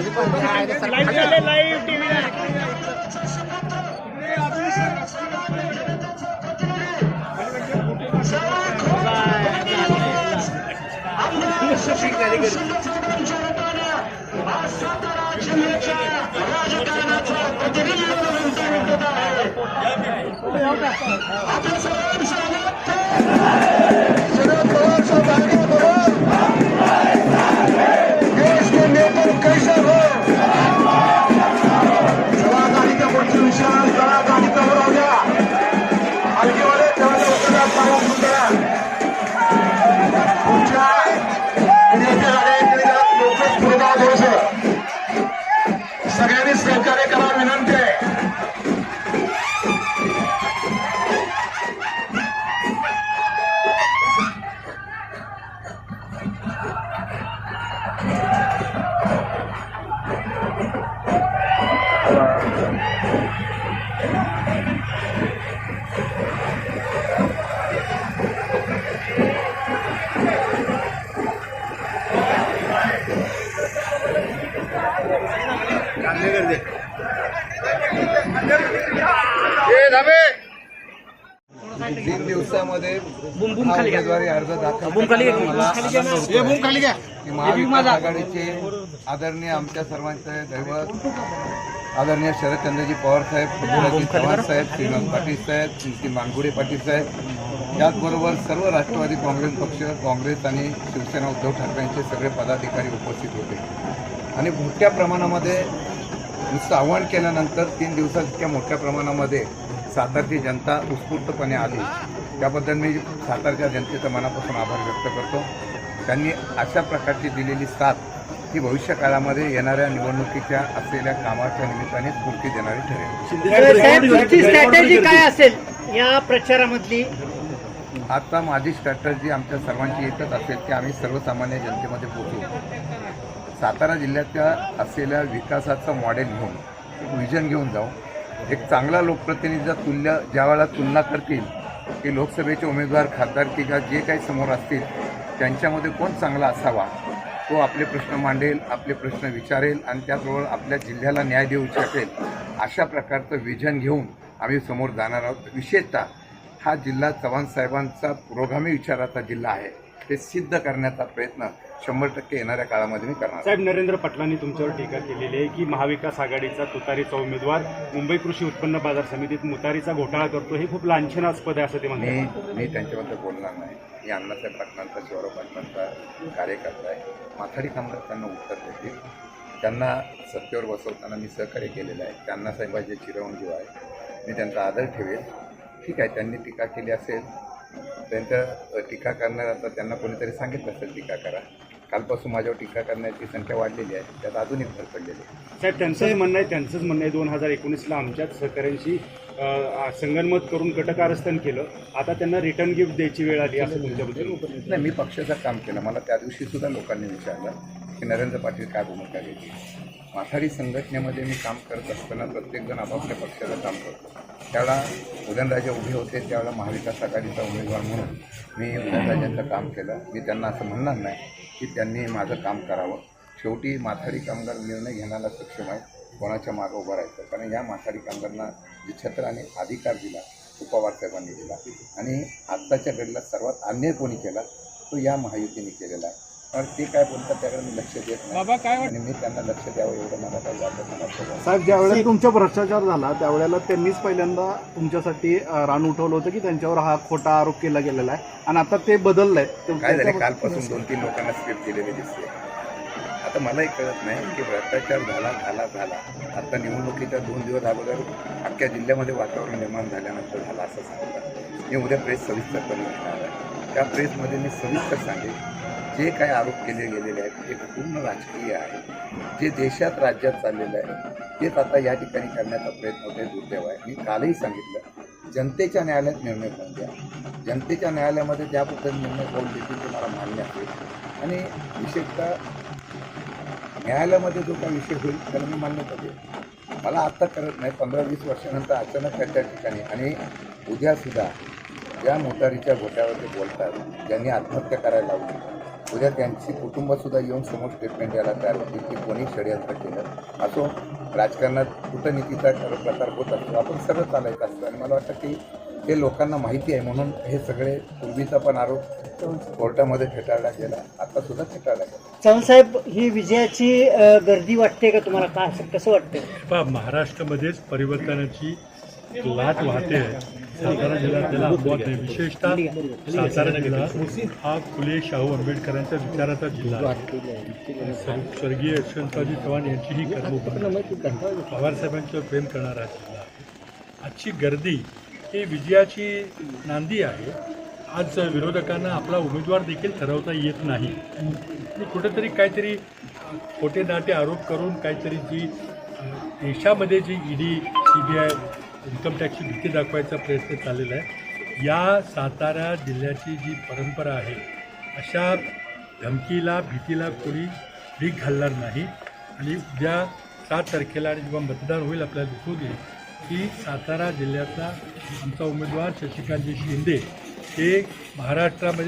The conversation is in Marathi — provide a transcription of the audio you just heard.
আপনার Thank you. दिवसामध्ये हा उमेदवारी अर्ज दाखल करताना मला आनंद होतोय. की महाविकास आघाडीचे आदरणीय आमच्या सर्वांचे दैवत आदरणीय शरदचंद्रजी पवार साहेब पृथ्वीराजी चव्हाण साहेब श्रीनाथ पाटील साहेब नितीन मानगुडे पाटील साहेब. त्याचबरोबर सर्व राष्ट्रवादी काँग्रेस पक्ष काँग्रेस आणि शिवसेना उद्धव ठाकरेंचे सगळे पदाधिकारी उपस्थित होते. आणि मोठ्या प्रमाणामध्ये नुसतं आव्हान केल्यानंतर तीन दिवसात इतक्या मोठ्या प्रमाणामध्ये सातारची जनता उत्स्फूर्तपणे आली. त्याबद्दल मी सातारच्या जनतेचा मनापासून आभार व्यक्त करतो. त्यांनी अशा प्रकारची दिलेली साथ ही भविष्य काळामध्ये येणाऱ्या निवडणुकीच्या असलेल्या कामाच्या निमित्ताने स्फूर्ती देणारी ठरेल. तुमची स्ट्रॅटेजी काय असेल या प्रचारामधली? आता माझी स्ट्रॅटर्जी आमच्या सर्वांची एकच असेल की आम्ही सर्वसामान्य जनतेमध्ये पोहोचू. सातारा जिल्ह्याच्या असलेल्या विकासाचं मॉडेल घेऊन एक विजन घेऊन जाऊ. एक चांगला लोकप्रतिनिधीचा तुल्य ज्या वेळेला तुलना करतील की लोकसभेचे उमेदवार खासदारकीच्या जे काही समोर असतील त्यांच्यामध्ये कोण चांगला असावा तो आपले प्रश्न मांडेल आपले प्रश्न विचारेल आणि त्याचबरोबर आपल्या जिल्ह्याला न्याय देऊ शकेल अशा प्रकारचं विजन घेऊन आम्ही समोर जाणार आहोत. विशेषतः हा जिल्हा चव्हाण साहेबांचा पुरोगामी विचाराचा जिल्हा आहे. ते सिद्ध करण्याचा प्रयत्न शंभर टक्के येणाऱ्या काळामध्ये मी करणार. साहेब नरेंद्र पाटलांनी तुमच्यावर टीका केलेली आहे की महाविकास आघाडीचा तुतारीचा उमेदवार मुंबई कृषी उत्पन्न बाजार समितीत मुतारीचा घोटाळा करतो हे खूप लांछनास्पद आहे असं ते मी म्हणतात. मी त्यांच्याबद्दल बोलणार नाही. मी अण्णासाहेब पाटलांचा शिवराव पाटलांचा कार्यकर्ता आहे. माथाडी कामगार त्यांना उत्तर देतील. त्यांना सत्तेवर बसवताना मी सहकार्य केलेलं आहे. त्या अण्णासाहेबांचे चिरंजीव आहे. मी त्यांचा आदर ठेवेल. ठीक आहे त्यांनी टीका केली असेल. त्यांच्या टीका करणार आता त्यांना कोणीतरी सांगितलं असेल टीका करा. कालपासून माझ्यावर टीका करण्याची संख्या वाढलेली आहे. त्यात अजूनही भर पडलेली आहे. साहेब त्यांचंच म्हणणं आहे त्यांचंच म्हणणं आहे दोन हजार एकोणीसला आमच्याच सहकाऱ्यांशी संगनमत करून कटकारस्थान केलं. आता त्यांना रिटर्न गिफ्ट द्यायची वेळ आली असं तुमच्याबद्दल नाही मी पक्षाचं काम केलं. मला त्या दिवशी सुद्धा लोकांनी विचारलं की नरेंद्र पाटील काय भूमिका घेतली? माथाडी संघटनेमध्ये मी काम करत असताना प्रत्येकजण आपापल्या पक्षाचं काम करतो. त्यावेळेला उदयनराजे उभे होते त्यावेळेला महाविकास आघाडीचा उमेदवार म्हणून मी उदयनराजेंचं काम केलं. मी त्यांना असं म्हणणार नाही की त्यांनी माझं काम करावं. शेवटी माथाडी कामगार निर्णय घेण्याला सक्षम आहे. कोणाच्या मागं उभं राहायचं? कारण या माथाडी कामगारांना जे छत्राने अधिकार दिला उपवार साहेबांनी दिला आणि आत्ताच्या घडीला सर्वात अन्याय कोणी केला? तो या महायुतीने केलेला आहे. कारण ते काय बोलतात त्याकडे मी लक्ष देत नाही. बाबा काय आणि मी त्यांना लक्ष द्यावं एवढं मला काही वाटत नाही. साहेब ज्या वेळेला तुमचा भ्रष्टाचार झाला त्यावेळेला त्यांनीच पहिल्यांदा तुमच्यासाठी अ, रान उठवलं होतं की त्यांच्यावर हा खोटा आरोप केला गेलेला आहे. आणि आता ते बदललंय. काय झालं कालपासून दोन तीन लोकांना स्क्रिप्ट दिलेली दिसते. आता मलाही कळत नाही की भ्रष्टाचार झाला झाला झाला. आता निवडणुकीच्या दोन दिवस अगोदर अख्ख्या जिल्ह्यामध्ये वातावरण निर्माण झाल्यानंतर झाला असं सांगतात. मी उद्या प्रेस सविस्तर करून घेणार आहे. त्या प्रेसमध्ये मी सविस्तर सांगेन. जे काही आरोप केले गेलेले आहेत ते पूर्ण राजकीय आहे. जे देशात राज्यात चाललेलं आहे तेच आता या ठिकाणी करण्याचा प्रयत्न होते दुर्दैव आहे. मी कालही सांगितलं जनतेच्या न्यायालयात निर्णय करून द्या. जनतेच्या न्यायालयामध्ये ज्या पद्धतीने निर्णय करून देतील ते मला मान्य आहे. आणि विशेषतः न्यायालयामध्ये जो काही विषय होईल त्याला मी मान्यता देईल मला आत्ता करत नाही पंधरा वीस वर्षानंतर अचानक त्या ठिकाणी आणि उद्यासुद्धा ज्या मोटारीच्या घोट्यावर ते बोलतात ज्यांनी आत्महत्या करायला लावली. उद्या त्यांची कुटुंबसुद्धा येऊन समोर स्टेटमेंट द्यायला तयार होतील की कोणी षडयंत्र केलं. असो राजकारणात कूटनीतीचा खरं प्रकार होत असतो आपण सरळ चालायचं असतं. आणि मला वाटतं की हे लोकांना माहिती आहे म्हणून हे सगळे पूर्वीचा पण आरोप कोर्टामध्ये फेटाळला गेला. आता सुद्धा फेटाळला गेला. चव्हाणसाहेब ही विजयाची गर्दी वाटते का तुम्हाला? का असं कसं वाटतं महाराष्ट्रामध्येच परिवर्तनाची लाट वाहते आहे. सातारा जिल्हा त्याला अपवाद नाही विशेषतः सातारा जिल्हा हा फुले शाहू आंबेडकरांच्या विचाराचा जिल्हा स्वर्गीय यशवंतरावजी चव्हाण यांची ही कर्मभूमी पवारसाहेबांच्यावर प्रेम करणारा जिल्हा आहे. आजची गर्दी ही विजयाची नांदी आहे. आज विरोधकांना आपला उमेदवार देखील ठरवता येत नाही. कुठेतरी काहीतरी खोटे नाटे आरोप करून काहीतरी जी देशामध्ये जी ED C B I income टॅक्सची भीती दाखवायचा प्रयत्न चाललेला आहे. या सातारा जिल्ह्याची जी परंपरा आहे अशा धमकीला भीतीला कोणी भीक घालणार नाही. आणि उद्या सात तारखेला आणि जेव्हा मतदान होईल आपल्याला दिसून येईल की सातारा जिल्ह्यातला आमचा उमेदवार शशिकांतजी शिंदे हे महाराष्ट्रामध्ये